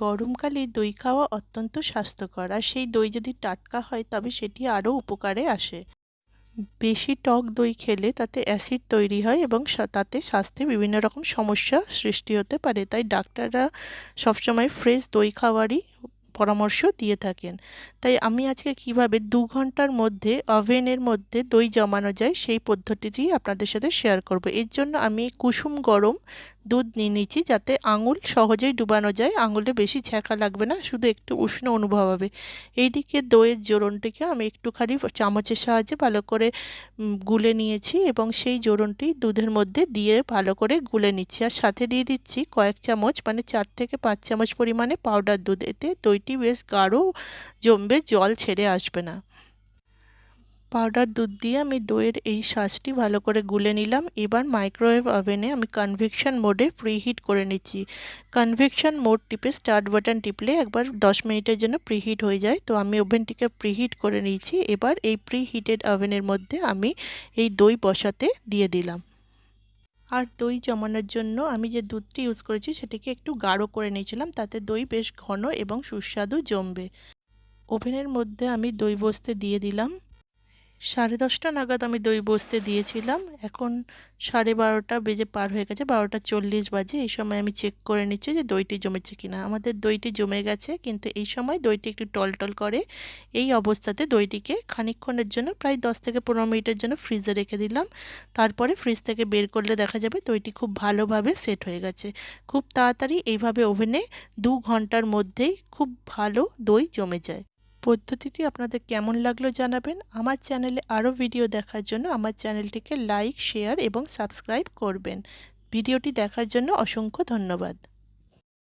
গরমকালে দই খাওয়া অত্যন্ত স্বাস্থ্যকর, আর সেই দই যদি টাটকা হয় তবে সেটি আরও উপকারে আসে। বেশি টক দই খেলে তাতে অ্যাসিড তৈরি হয় এবং তাতে স্বাস্থ্যে বিভিন্ন রকম সমস্যা সৃষ্টি হতে পারে। তাই ডাক্তাররা সবসময় ফ্রেশ দই খাওয়ারই পরামর্শ দিয়ে থাকেন। তাই আমি আজকে কীভাবে দু ঘণ্টার মধ্যে ওভেনের মধ্যে দই জমানো যায় সেই পদ্ধতিটি আপনাদের সাথে শেয়ার করব। এর জন্য আমি কুসুম গরম দুধ নিয়ে নিচ্ছি যাতে আঙুল সহজেই ডুবানো যায়, আঙুলে বেশি ছ্যাঁকা লাগবে না, শুধু একটু উষ্ণ অনুভব হবে। এইদিকে দইয়ের জোরনটিকে আমি একটুখানি চামচের সাহায্যে ভালো করে গুলে নিয়েছি এবং সেই জোরনটি দুধের মধ্যে দিয়ে ভালো করে গুলে নিচ্ছি। আর সাথে দিয়ে দিচ্ছি কয়েক চামচ মানে চার থেকে পাঁচ চামচ পরিমাণে পাউডার দুধ। এতে দইটি বেশ গাঢ় জমবে, জল ছেড়ে আসবে না। পাউডার দুধ দিয়ে আমি দইয়ের এই শাঁসটি ভালো করে গুলে নিলাম। এবার মাইক্রোওয়েভ ওভেনে আমি কনভেকশন মোডে প্রিহিট করে নিচ্ছি। কনভেকশন মোড টিপে স্টার্ট বাটন টিপলে একবার দশ মিনিটের জন্য প্রিহিট হয়ে যায়। তো আমি ওভেনটিকে প্রিহিট করে নিয়েছি। এবার এই প্রিহিটেড ওভেনের মধ্যে আমি এই দই বসাতে দিয়ে দিলাম। আর দই জমানোর জন্য আমি যে দুধটি ইউজ করেছি সেটিকে একটু গাঢ় করে নিয়েছিলাম, তাতে দই বেশ ঘন এবং সুস্বাদু জমবে। ওভেনের মধ্যে আমি দই বসতে দিয়ে দিলাম। সাড়ে দশটা নাগাদ আমি দই বসতে দিয়েছিলাম। এখন সাড়ে বারোটা বেজে পার হয়ে গেছে, বারোটা চল্লিশ বাজে। এই সময় আমি চেক করে নিচ্ছি যে দইটি জমেছে কিনা। আমাদের দইটি জমে গেছে, কিন্তু এই সময় দইটি একটু টলটল করে। এই অবস্থাতে দইটিকে খানিকক্ষণের জন্য, প্রায় দশ থেকে পনেরো মিনিটের জন্য ফ্রিজে রেখে দিলাম। তারপরে ফ্রিজ থেকে বের করলে দেখা যাবে দইটি খুব ভালোভাবে সেট হয়ে গেছে। খুব তাড়াতাড়ি এইভাবে ওভেনে দু ঘণ্টার মধ্যেই খুব ভালো দই জমে যায়। পদ্ধতিটি আপনাদের কেমন লাগল জানাবেন আমার চ্যানেলে আরও ভিডিও দেখার জন্য আমার চ্যানেলটিকে লাইক, শেয়ার এবং সাবস্ক্রাইব করবেন। ভিডিওটি দেখার জন্য অসংখ্য ধন্যবাদ।